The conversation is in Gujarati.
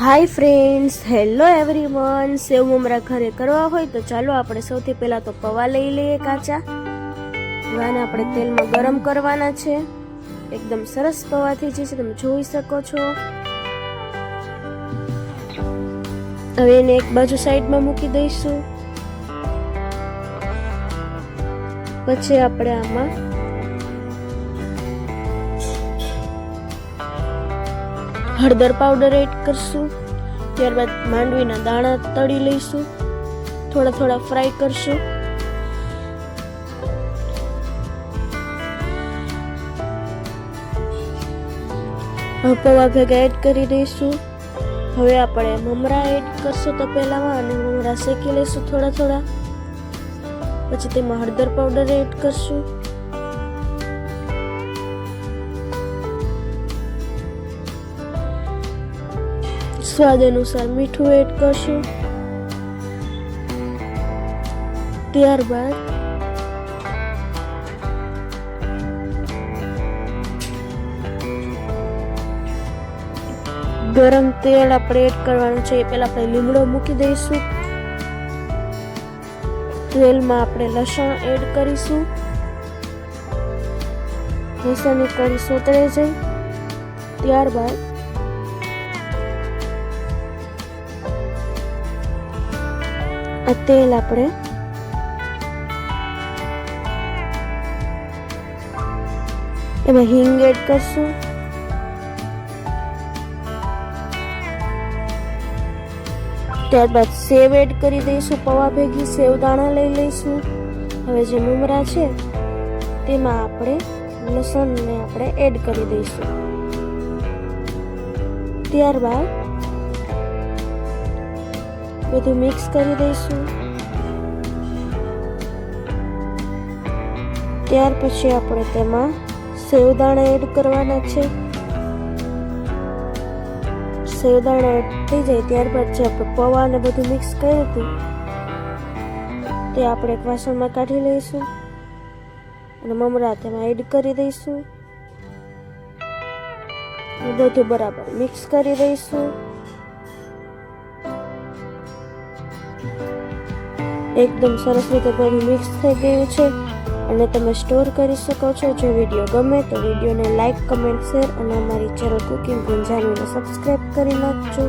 Hi friends hello everyone sev mamra ઘરે કરવા હોય તો ચાલો આપણે સૌથી પહેલાં તો પૌવા લઈ લઈએ કાચા. પૌવાને આપણે તેલમાં ગરમ કરવાના છે. એકદમ સરસ પૌવા થઈ જશે તમે જોઈ શકો છો. હવે એને એક બાજુ સાઈડમાં મૂકી દઈશું. પછી આપણે આમાં હળદર પાવડર એડ કરશું. ત્યારબાદ માંડવીના દાણા તળી લઈશું. થોડા થોડા ફ્રાય કરશું. પૌવા ભેગા એડ કરી દઈશું. હવે આપણે મમરા એડ કરશું તો પહેલામાં અને મમરા શેકી લઈશું થોડા થોડા. પછી તેમાં હળદર પાવડર એડ કરશું. સ્વાદ અનુસાર મીઠું એડ કરશું. ત્યારબાદ ગરમ તેલ આપણે એડ કરવાનું છે. એ પહેલા આપણે લીમડો મૂકી દઈશું. તેલમાં આપણે લસણ એડ કરીશું. લસણ કરીશું ઉતરે જાય ત્યારબાદ આ તેલ આપણે એમાં હિંગ એડ કરશું ત્યારબાદ સેવ એડ કરી દઈશું, પૌવા ભેગી સેવ દાણા લઈ લઈશું. હવે જે મમરા છે, તેમાં આપણે લસણને આપણે એડ કરી દઈશું. ત્યારબાદ બધું મિક્સ કરી દઈશું. ત્યાર પછી આપણે તેમાં સેવદાણા એડ કરવાના છે. સેવદાણા એડ થઈ જાય ત્યારબાદ જે આપણે પૌવા ને બધું મિક્સ કર્યું હતું, તે આપણે એક વાસણમાં કાઢી લઈશું અને મમરા તેમાં એડ કરી દઈશું. બધું બરાબર મિક્સ કરી દઈશું. એકદમ સરસ રીતે બધું મિક્સ થઈ ગયું છે અને તમે સ્ટોર કરી શકો છો જો વીડિયો ગમે તો વિડીયોને લાઈક, કમેન્ટ, શેર અને અમારી ચેનલ કુકિંગ ગુંજાનીને સબસ્ક્રાઈબ કરી નાખજો.